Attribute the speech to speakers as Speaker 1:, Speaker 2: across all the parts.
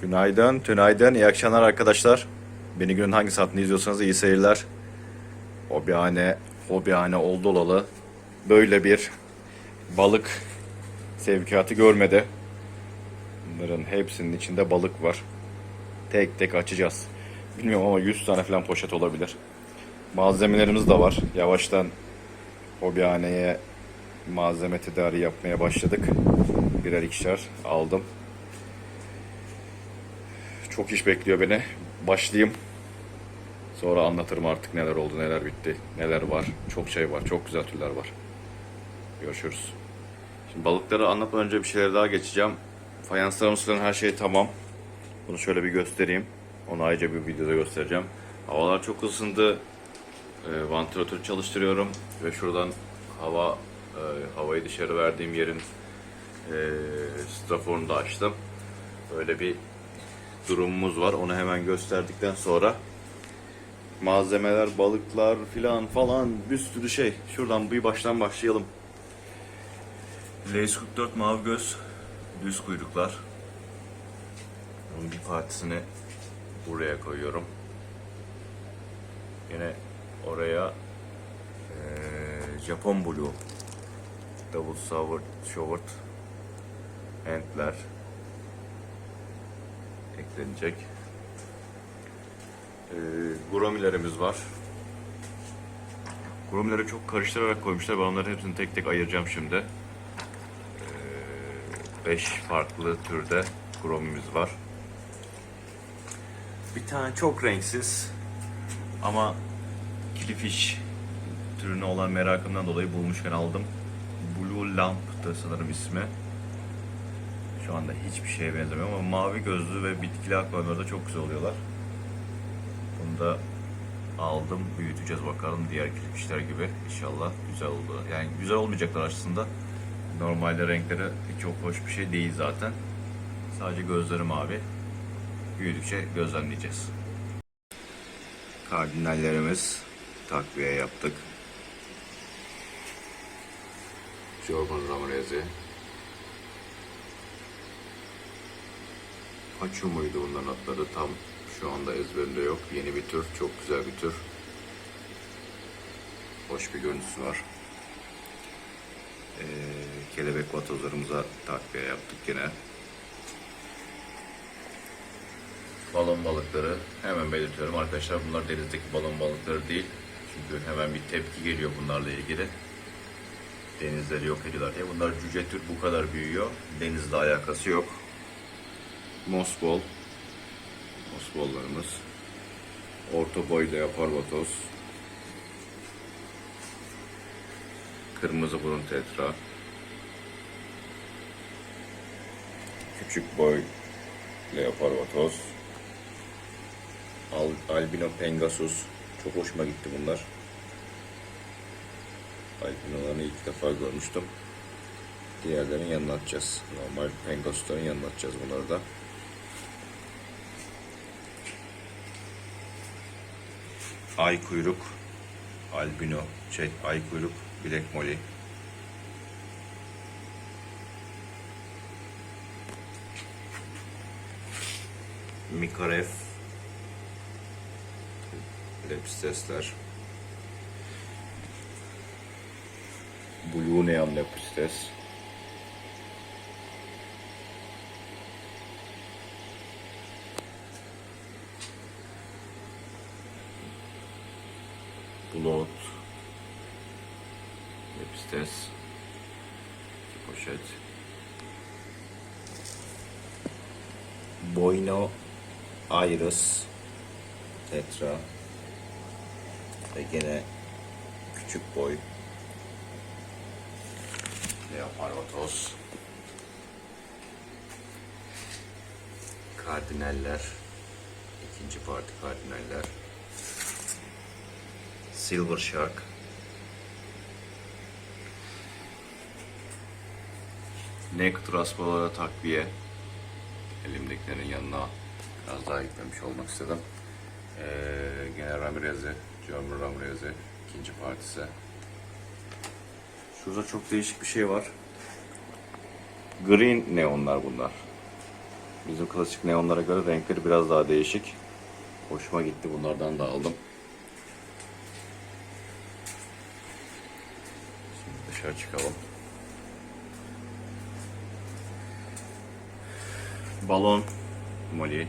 Speaker 1: Günaydın, tünaydın, iyi akşamlar arkadaşlar. Beni günün hangi saatinde izliyorsanız iyi seyirler. Hobihane, hobihane oldu olalı böyle bir balık sevkiyatı görmedi. Bunların hepsinin içinde balık var. Tek tek açacağız. Bilmiyorum ama 100 tane falan poşet olabilir. Malzemelerimiz de var. Yavaştan hobihaneye malzeme tedariği yapmaya başladık. Birer ikişer aldım. Çok iş bekliyor beni. Başlayayım. Sonra anlatırım artık neler oldu, neler bitti, neler var. Çok şey var, çok güzel türler var. Görüşürüz. Şimdi balıkları anlatmadan önce bir şeyler daha geçeceğim. Fayanslarımız falan her şey tamam. Bunu şöyle bir göstereyim. Onu ayrıca bir videoda göstereceğim. Havalar çok ısındı. E, vantilatörü çalıştırıyorum ve şuradan hava e, havayı dışarı verdiğim yerin e, straforunu da açtım. Böyle bir durumumuz var. Onu hemen gösterdikten sonra malzemeler, balıklar filan falan bir sürü şey. Şuradan bir baştan başlayalım. Lace 44 mavi göz düz kuyruklar. Bunun bir partisini buraya koyuyorum. Yine oraya eee, Japon Blue Double Sour Short Entler eklenecek. Ee, Gromilerimiz var. Gromileri çok karıştırarak koymuşlar. Ben onların hepsini tek tek ayıracağım şimdi. 5 farklı türde gromimiz var. Bir tane çok renksiz ama kilifiş türüne olan merakımdan dolayı bulmuşken aldım. Blue Lamp da sanırım ismi. Şu anda hiçbir şeye benzemiyor ama mavi gözlü ve bitkili akvaryumlarda çok güzel oluyorlar. Bunu da aldım, büyüteceğiz bakalım diğer kirpişler gibi. İnşallah güzel oldu. Yani güzel olmayacaklar aslında. Normalde renkleri çok hoş bir şey değil zaten. Sadece gözleri mavi. Büyüdükçe gözlemleyeceğiz. Kardinallerimiz takviye yaptık. Jordan Ramirez'i Paçu muydu bunların adları tam şu anda ezberimde yok. Yeni bir tür, çok güzel bir tür. Hoş bir görüntüsü var. Ee, kelebek vatozlarımıza takviye yaptık yine. Balon balıkları hemen belirtiyorum arkadaşlar bunlar denizdeki balon balıkları değil. Çünkü hemen bir tepki geliyor bunlarla ilgili. Denizleri yok ediyorlar diye. Bunlar cüce tür bu kadar büyüyor. Denizle alakası yok. Mosbol. Mosbollarımız. Orta boyda yapar vatoz. Kırmızı burun tetra. Küçük boy leopar vatoz. Al, albino pengasus. Çok hoşuma gitti bunlar. Albinolarını ilk defa görmüştüm. Diğerlerin yanına atacağız. Normal pengasusların yanına atacağız bunları da. Ay kuyruk, albino, şey ay kuyruk, bilek moli. Mikaref, lepistesler. Blue neon lepistes. Lepistes. İki poşet. Boyno Iris. Tetra. Ve gene küçük boy. Leoparvatos. Kardinaller. İkinci parti kardinaller. Silver Shark. Naked Raspalara takviye. Elimdekilerin yanına biraz daha eklemiş olmak istedim. Ee, gene Ramirez'i, German Ramirez'i ikinci partisi. Şurada çok değişik bir şey var. Green neonlar bunlar. Bizim klasik neonlara göre renkleri biraz daha değişik. Hoşuma gitti. Bunlardan da aldım. Dışarı çıkalım. Balon Molly.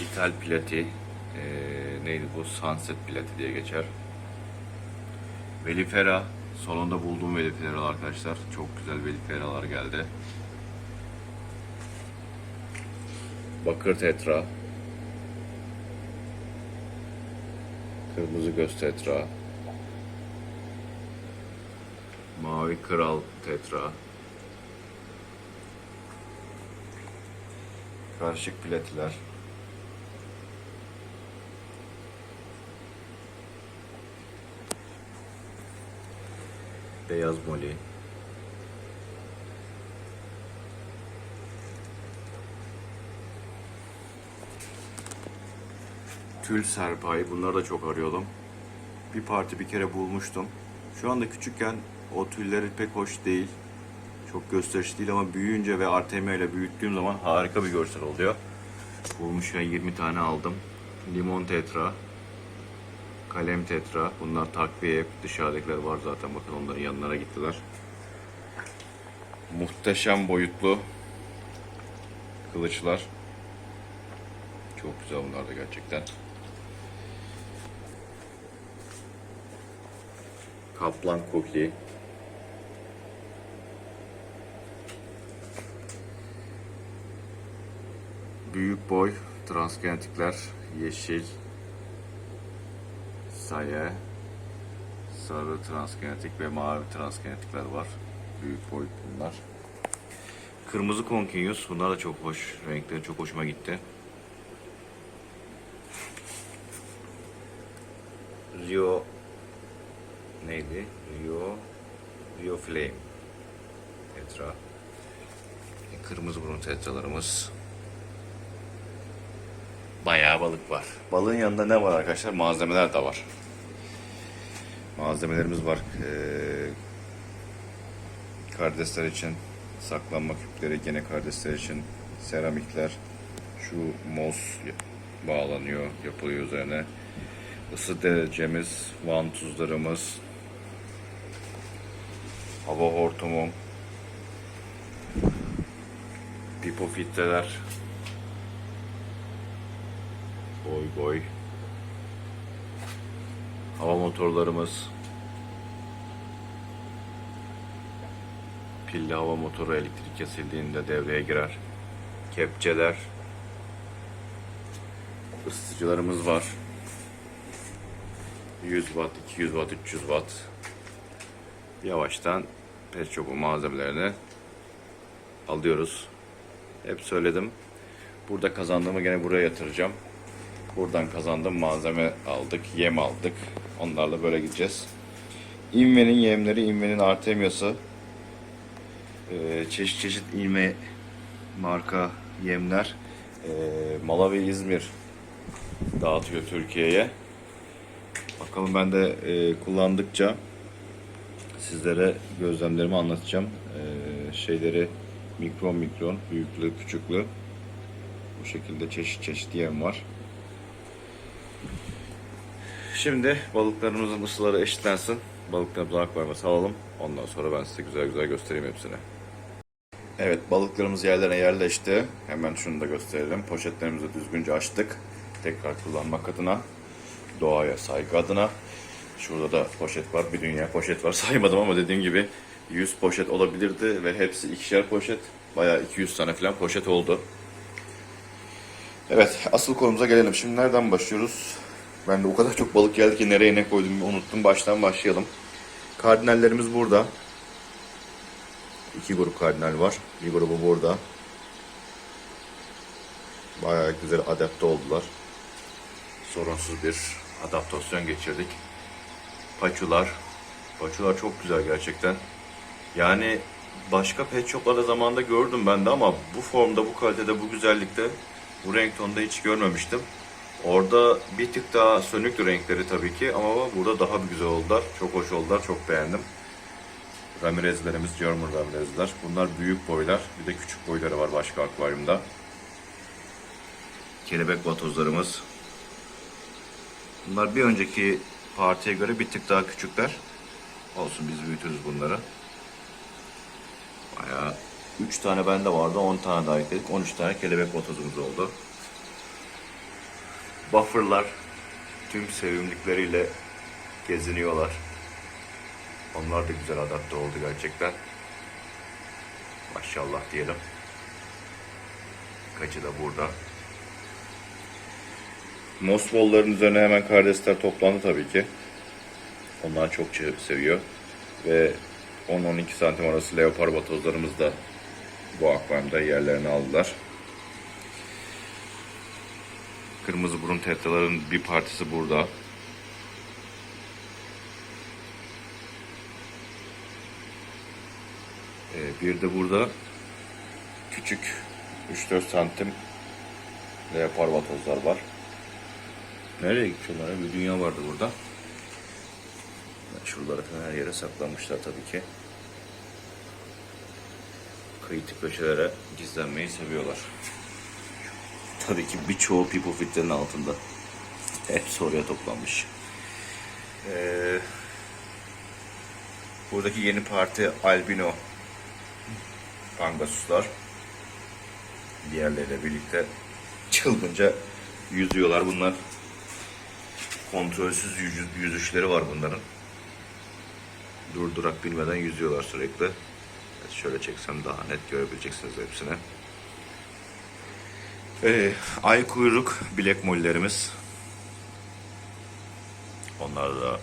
Speaker 1: İthal plati. Ee, neydi bu? Sunset plati diye geçer. Velifera. Salonda bulduğum veliferalar arkadaşlar. Çok güzel veliferalar geldi. Bakır tetra. Kırmızı göz tetra. Mavi kral tetra. Karışık platiler. Beyaz moli. Tül serpay. Bunları da çok arıyordum. Bir parti bir kere bulmuştum. Şu anda küçükken o tülleri pek hoş değil. Çok gösterişli değil ama büyüyünce ve RTM ile büyüttüğüm zaman harika bir görsel oluyor. Bulmuşken 20 tane aldım. Limon tetra, kalem tetra. Bunlar takviye. Dışarıdakiler var zaten. Bakın onların yanlarına gittiler. Muhteşem boyutlu kılıçlar. Çok güzel bunlar da gerçekten. Kaplan Cookie. Büyük boy transgenetikler yeşil sayı sarı transgenetik ve mavi transgenetikler var. Büyük boy bunlar. Kırmızı Continuous. Bunlar da çok hoş. Renkleri çok hoşuma gitti. Rio neydi? Rio Rio Flame tetra. Kırmızı burun tetralarımız. Bayağı balık var. Balığın yanında ne var arkadaşlar? Malzemeler de var. Malzemelerimiz var. Ee, karidesler için saklanma küpleri, gene karidesler için seramikler. Şu mos bağlanıyor, yapılıyor üzerine. Isı derecemiz, vantuzlarımız, hava hortumu, pipo filtreler, boy boy, hava motorlarımız, pilli hava motoru elektrik kesildiğinde devreye girer, kepçeler, ısıtıcılarımız var. 100 watt, 200 watt, 300 watt. Yavaştan pet shop'un malzemelerini alıyoruz. Hep söyledim. Burada kazandığımı gene buraya yatıracağım. Buradan kazandığım malzeme aldık, yem aldık. Onlarla böyle gideceğiz. Inve'nin yemleri, Inve'nin Artemias'ı. Ee, çeşit çeşit ilme marka yemler. Ee, Malawi, İzmir dağıtıyor Türkiye'ye. Bakalım ben de e, kullandıkça sizlere gözlemlerimi anlatacağım. E, şeyleri mikron mikron, büyüklüğü, küçüklüğü. Bu şekilde çeşit çeşit yem var. Şimdi balıklarımızın ısıları eşitlensin. Balıklarımıza akvaryuma salalım. Ondan sonra ben size güzel güzel göstereyim hepsini. Evet balıklarımız yerlerine yerleşti. Hemen şunu da gösterelim. Poşetlerimizi düzgünce açtık. Tekrar kullanmak adına doğaya saygı adına. Şurada da poşet var. Bir dünya poşet var. Saymadım ama dediğim gibi 100 poşet olabilirdi ve hepsi ikişer poşet. Bayağı 200 tane falan poşet oldu. Evet asıl konumuza gelelim. Şimdi nereden başlıyoruz? Ben de o kadar çok balık geldi ki nereye ne koydum unuttum. Baştan başlayalım. Kardinallerimiz burada. İki grup kardinal var. Bir grubu burada. Bayağı güzel adapte oldular. Sorunsuz bir adaptasyon geçirdik. Paçular. Paçular çok güzel gerçekten. Yani başka pet shoplarda zamanında gördüm ben de ama bu formda, bu kalitede, bu güzellikte, bu renk tonda hiç görmemiştim. Orada bir tık daha sönüktü renkleri tabii ki ama burada daha güzel oldular. Çok hoş oldular, çok beğendim. Ramirezlerimiz, German Ramirezler. Bunlar büyük boylar. Bir de küçük boyları var başka akvaryumda. Kelebek vatozlarımız. Bunlar bir önceki partiye göre bir tık daha küçükler. Olsun biz büyütürüz bunları. Bayağı 3 tane bende vardı, 10 tane daha ekledik. 13 tane kelebek vatozumuz oldu. Bufferlar tüm sevimlikleriyle geziniyorlar. Onlar da güzel adapte oldu gerçekten. Maşallah diyelim. Kaçı da burada. Mosbolların üzerine hemen karidesler toplandı tabii ki. Onlar çok seviyor. Ve 10-12 santim arası leopar batozlarımız da bu akvaryumda yerlerini aldılar. Kırmızı burun tetraların bir partisi burada. Ee, bir de burada küçük 3-4 santim leopar vatozlar var. Nereye gidiyorlar? Bir dünya vardı burada. Şuralara falan her yere saklanmışlar tabii ki. Kıyı köşelere gizlenmeyi seviyorlar. Tabii ki birçoğu pipofitlerin altında. Hepsi oraya toplanmış. Ee, buradaki yeni parti albino pangasuslar. Diğerleriyle birlikte çılgınca yüzüyorlar bunlar. Kontrolsüz yüzü- yüzüşleri var bunların. Durdurak bilmeden yüzüyorlar sürekli. Evet, şöyle çeksem daha net görebileceksiniz hepsini. Ee, ay kuyruk bilek mollerimiz. Onlar da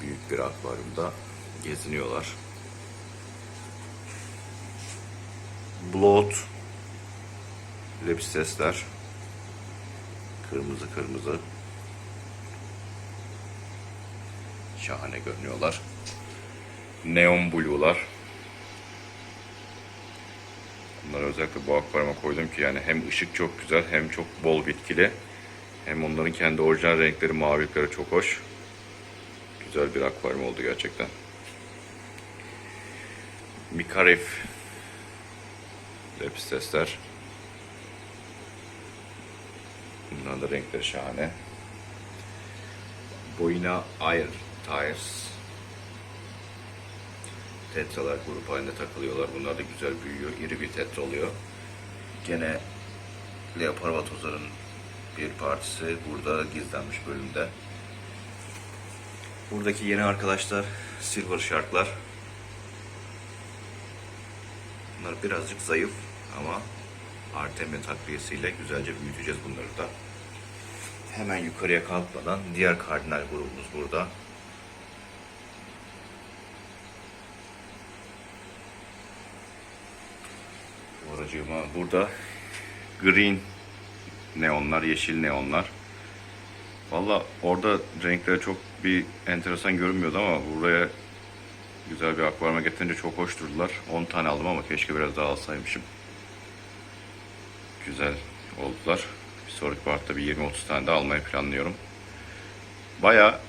Speaker 1: büyük bir akvaryumda geziniyorlar. Bloat lepistesler. Kırmızı kırmızı. Şahane görünüyorlar. Neon blue'lar. Bunları özellikle bu akvaryuma koydum ki yani hem ışık çok güzel hem çok bol bitkili. Hem onların kendi orijinal renkleri, mavilikleri çok hoş. Güzel bir akvaryum oldu gerçekten. Mikarif lepistesler. Bunların da renkleri şahane. Boyuna Air Tires. Tetralar grup halinde takılıyorlar. Bunlar da güzel büyüyor. İri bir tetra oluyor. Gene Leopar vatozların bir partisi burada gizlenmiş bölümde. Buradaki yeni arkadaşlar Silver Shark'lar. Bunlar birazcık zayıf ama Artemia takviyesiyle güzelce büyüteceğiz bunları da. Hemen yukarıya kalkmadan diğer kardinal grubumuz burada. Oracığıma burada green neonlar, yeşil neonlar. Valla orada renkleri çok bir enteresan görünmüyordu ama buraya güzel bir akvaryuma getirince çok hoş durdular. 10 tane aldım ama keşke biraz daha alsaymışım. Güzel oldular. Bir sonraki partta bir 20-30 tane daha almayı planlıyorum. Baya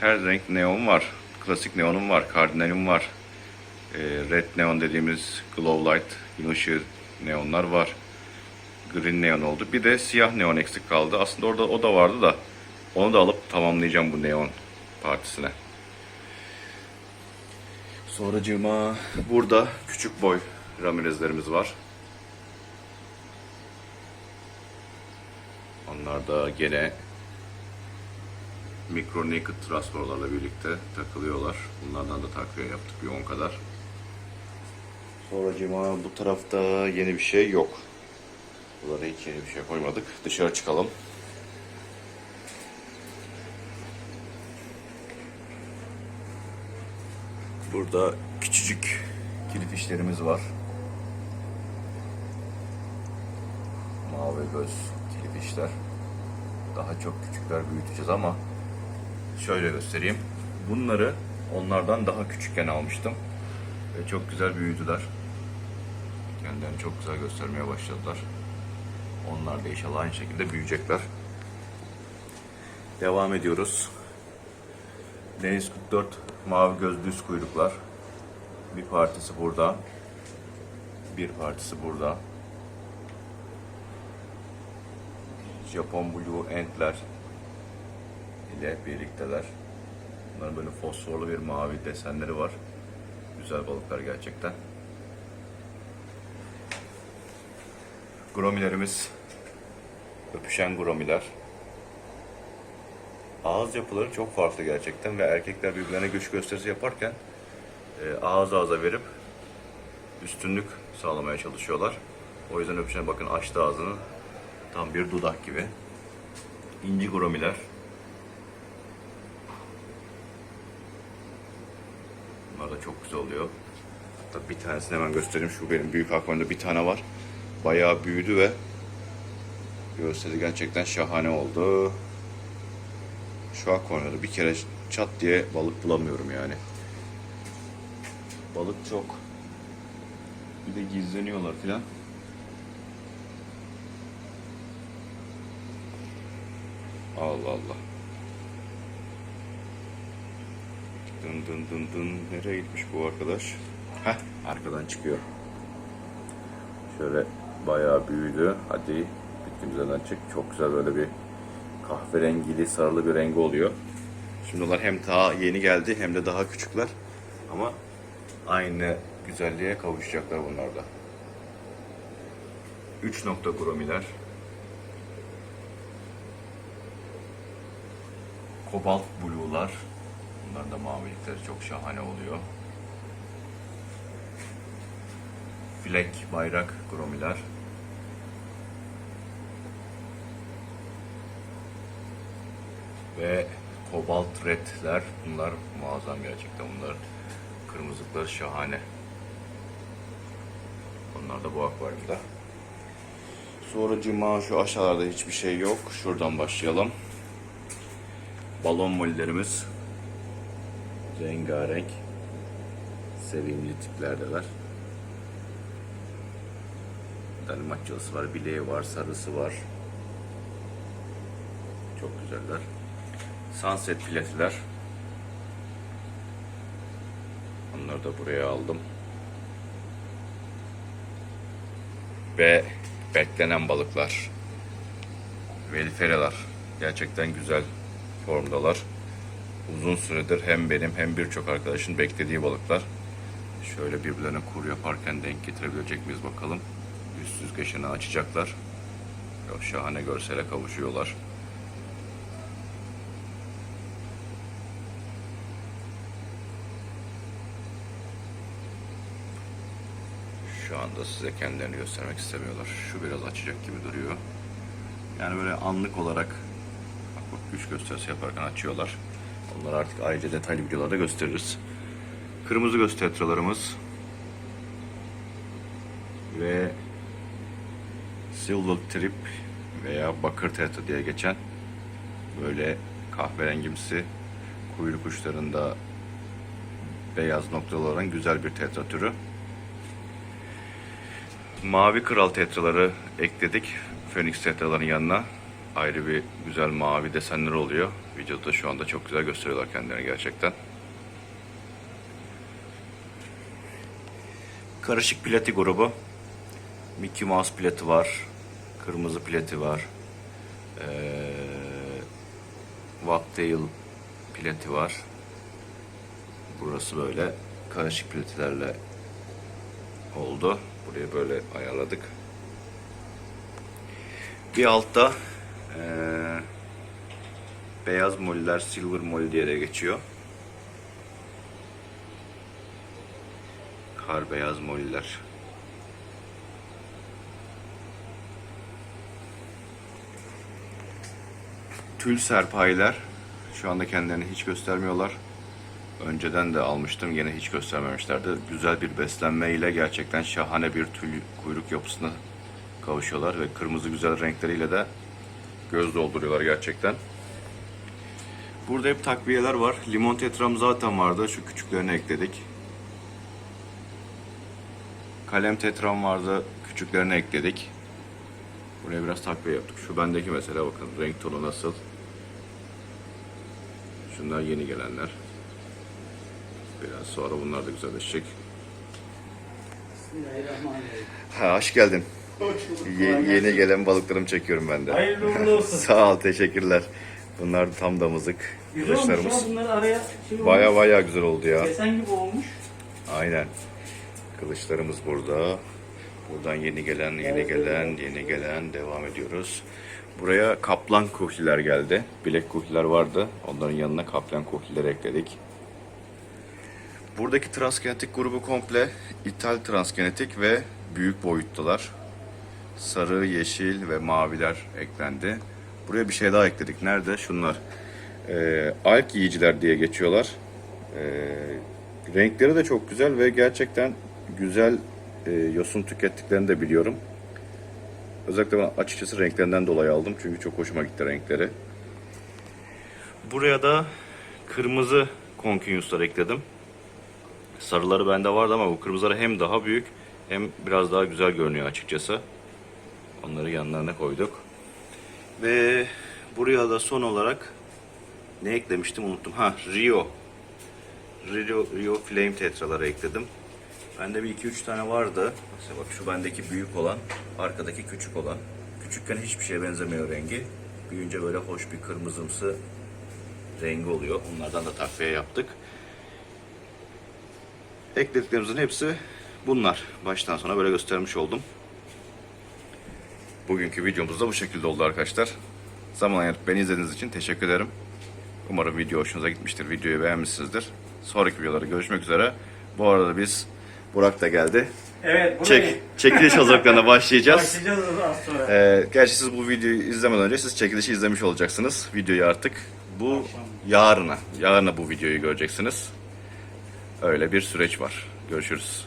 Speaker 1: her renk neon var. Klasik neonum var, kardinalim var. Ee, red neon dediğimiz glow light, gün ışığı neonlar var. Green neon oldu. Bir de siyah neon eksik kaldı. Aslında orada o da vardı da onu da alıp tamamlayacağım bu neon partisine. Sonracığıma burada küçük boy Ramirez'lerimiz var. Onlar da gene Micro Naked Transfor'larla birlikte takılıyorlar. Bunlardan da takviye yaptık bir 10 kadar. Sonracığıma bu tarafta yeni bir şey yok. Buralara hiç yeni bir şey koymadık. Dışarı çıkalım. Burada küçücük kilifişlerimiz var. Mavi göz kilifişler. Daha çok küçükler büyüteceğiz ama şöyle göstereyim. Bunları onlardan daha küçükken almıştım. Ve çok güzel büyüdüler. Kendilerini çok güzel göstermeye başladılar. Onlar da inşallah aynı şekilde büyüyecekler. Devam ediyoruz. Deniz 44 mavi göz düz kuyruklar. Bir partisi burada. Bir partisi burada. Japon Blue Entler ile birlikteler. Bunların böyle fosforlu bir mavi desenleri var. Güzel balıklar gerçekten. Gromilerimiz öpüşen gromiler. Ağız yapıları çok farklı gerçekten ve erkekler birbirlerine güç gösterisi yaparken e, ağız ağza verip üstünlük sağlamaya çalışıyorlar. O yüzden öpüşen bakın açtı ağzını tam bir dudak gibi. İnci gromiler. Bunlar da çok güzel oluyor. Hatta bir tanesini hemen göstereyim. Şu benim büyük akvaryumda bir tane var. Bayağı büyüdü ve gösteri gerçekten şahane oldu. Şu akvaryumda bir kere çat diye balık bulamıyorum yani. Balık çok. Bir de gizleniyorlar filan. Allah Allah. Dın dın dın dın. Nereye gitmiş bu arkadaş? Heh, arkadan çıkıyor. Şöyle bayağı büyüdü. Hadi bittiğimizden çık. Çok güzel böyle bir kahverengili, sarılı bir rengi oluyor. Şimdi onlar hem daha yeni geldi hem de daha küçükler. Ama aynı güzelliğe kavuşacaklar bunlar da. 3 nokta gromiler. Kobalt blue'lar. Bunların da mavilikleri çok şahane oluyor. Fleck bayrak gromiler. Ve kobalt redler. Bunlar muazzam gerçekten. Bunlar kırmızılıkları şahane. Onlar da bu akvaryumda. Sonra cima şu aşağılarda hiçbir şey yok. Şuradan başlayalım. Balon mollerimiz rengarenk sevimli tiplerdeler. Dalmatçalısı var, bileği var, sarısı var. Çok güzeller. Sunset filetiler. Onları da buraya aldım. Ve beklenen balıklar. Veliferalar. Gerçekten güzel formdalar. Uzun süredir hem benim hem birçok arkadaşın beklediği balıklar. Şöyle birbirlerine kur yaparken denk getirebilecek miyiz bakalım. Üst süzgeçini açacaklar. Yok, şahane görsele kavuşuyorlar. Şu anda size kendilerini göstermek istemiyorlar. Şu biraz açacak gibi duruyor. Yani böyle anlık olarak güç gösterisi yaparken açıyorlar. Onları artık ayrıca detaylı videolarda gösteririz. Kırmızı göz tetralarımız ve silver trip veya bakır tetra diye geçen böyle kahverengimsi kuyruk uçlarında beyaz noktalı olan güzel bir tetra türü. Mavi kral tetraları ekledik Phoenix tetraların yanına. Ayrı bir güzel mavi desenler oluyor. Videoda şu anda çok güzel gösteriyorlar kendilerini gerçekten. Karışık plati grubu. Mickey Mouse plati var. Kırmızı plati var. Ee, Wagtail plati var. Burası böyle karışık platilerle oldu. Burayı böyle ayarladık. Bir altta eee, beyaz moller, silver molly diye de geçiyor. Kar beyaz moller. Tül serpayiler. Şu anda kendilerini hiç göstermiyorlar. Önceden de almıştım yine hiç göstermemişlerdi. Güzel bir beslenme ile gerçekten şahane bir tül kuyruk yapısına kavuşuyorlar ve kırmızı güzel renkleriyle de göz dolduruyorlar gerçekten. Burada hep takviyeler var. Limon tetram zaten vardı. Şu küçüklerini ekledik. Kalem tetram vardı. Küçüklerini ekledik. Buraya biraz takviye yaptık. Şu bendeki mesela bakın renk tonu nasıl. Şunlar yeni gelenler. Biraz sonra bunlar da güzelleşecek.
Speaker 2: Bismillahirrahmanirrahim.
Speaker 1: Ha, hoş geldin. Ye- yeni gelen balıklarımı çekiyorum ben de.
Speaker 2: Hayırlı uğurlu olsun.
Speaker 1: Sağ ol, teşekkürler. Bunlar tam damızlık.
Speaker 2: Güzel olmuş bunları araya şey
Speaker 1: Baya
Speaker 2: olmuş.
Speaker 1: baya güzel oldu ya.
Speaker 2: Kesen gibi olmuş.
Speaker 1: Aynen. Kılıçlarımız burada. Buradan yeni gelen, yeni gelen, yeni gelen devam ediyoruz. Buraya kaplan kuhliler geldi. Bilek kuhliler vardı. Onların yanına kaplan kuhliler ekledik. Buradaki transgenetik grubu komple ithal transgenetik ve büyük boyutlular. Sarı, yeşil ve maviler eklendi. Buraya bir şey daha ekledik. Nerede? Şunlar. Ee, alk yiyiciler diye geçiyorlar. Ee, renkleri de çok güzel ve gerçekten güzel e, yosun tükettiklerini de biliyorum. Özellikle ben açıkçası renklerinden dolayı aldım çünkü çok hoşuma gitti renkleri. Buraya da kırmızı konkinyuslar ekledim. Sarıları bende vardı ama bu kırmızıları hem daha büyük hem biraz daha güzel görünüyor açıkçası. Onları yanlarına koyduk. Ve buraya da son olarak ne eklemiştim unuttum. Ha Rio. Rio, Rio Flame tetraları ekledim. Bende bir 2-3 tane vardı. Mesela bak şu bendeki büyük olan, arkadaki küçük olan. Küçükken hiçbir şeye benzemiyor rengi. Büyüyünce böyle hoş bir kırmızımsı rengi oluyor. Onlardan da takviye yaptık. Eklediklerimizin hepsi bunlar. Baştan sona böyle göstermiş oldum. Bugünkü videomuz da bu şekilde oldu arkadaşlar. Zaman ayırıp beni izlediğiniz için teşekkür ederim. Umarım video hoşunuza gitmiştir. Videoyu beğenmişsinizdir. Sonraki videolarda görüşmek üzere. Bu arada biz Burak da geldi.
Speaker 2: Evet burayı
Speaker 1: Çek, çekiliş hazırlıklarına başlayacağız.
Speaker 2: başlayacağız az sonra.
Speaker 1: Ee, gerçi siz bu videoyu izlemeden önce siz çekilişi izlemiş olacaksınız. Videoyu artık bu
Speaker 2: Akşam.
Speaker 1: yarına, yarına bu videoyu göreceksiniz. Öyle bir süreç var. Görüşürüz.